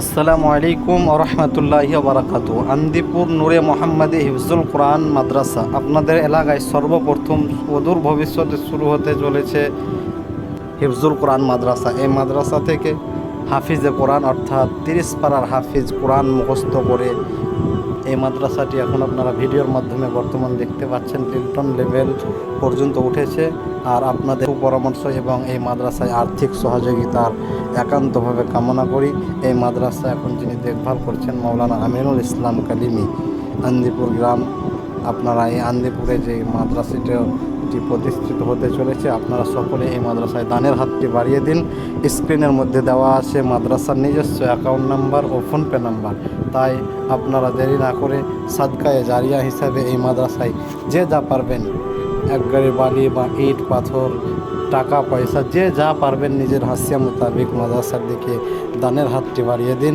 আসসালামু আলাইকুম রহমতুল্লাহ বারাকাতু আন্দিপুর নূরে মোহাম্মদী হিফজুল কোরআন মাদ্রাসা। আপনাদের এলাকায় সর্বপ্রথম অদূর ভবিষ্যতে শুরু হতে চলেছে হিফজুল কোরআন মাদ্রাসা। এই মাদ্রাসা থেকে হাফিজে কোরআন অর্থাৎ তিরিশ পাড়ার হাফিজ কোরআন মুখস্থ করে এই মাদ্রাসাটি এখন আপনারা ভিডিওর মাধ্যমে বর্তমান দেখতে পাচ্ছেন টিলটন লেভেল পর্যন্ত উঠেছে। আর আপনাদের পরামর্শ এবং এই মাদ্রাসায় আর্থিক সহযোগিতার একান্তভাবে কামনা করি। এই মাদ্রাসা এখন যিনি দেখভাল করছেন মৌলানা আমিনুল ইসলাম কালিমি আন্দিপুর গ্রাম। আপনারা এই আন্দিপুরে যে মাদ্রাসাটি প্রতিষ্ঠিত হতে চলেছে, আপনারা সকলে এই মাদ্রাসায় দানের হাতটি বাড়িয়ে দিন। স্ক্রিনের মধ্যে দেওয়া আছে মাদ্রাসার নিজস্ব অ্যাকাউন্ট নাম্বার ও ফোনপে নাম্বার তাই আপনারা দেরি না করে সাদকায়ে জারিয়া হিসাবে এই মাদ্রাসায় যে যা পারবেন এক গাড়ি বালি বা ইট, পাথর, টাকা, পয়সা, যে যা পারবেন নিজের হাসিয়া মোতাবেক মাদ্রাসার দিকে দানের হাতটি বাড়িয়ে দিন।